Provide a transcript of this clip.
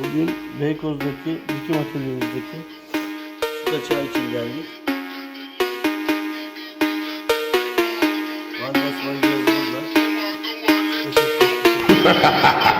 Bugün Beykoz'daki dikim atölyemizdeki suda çay için geldik. Van Basman gözümüz var. Teşekkür ederim.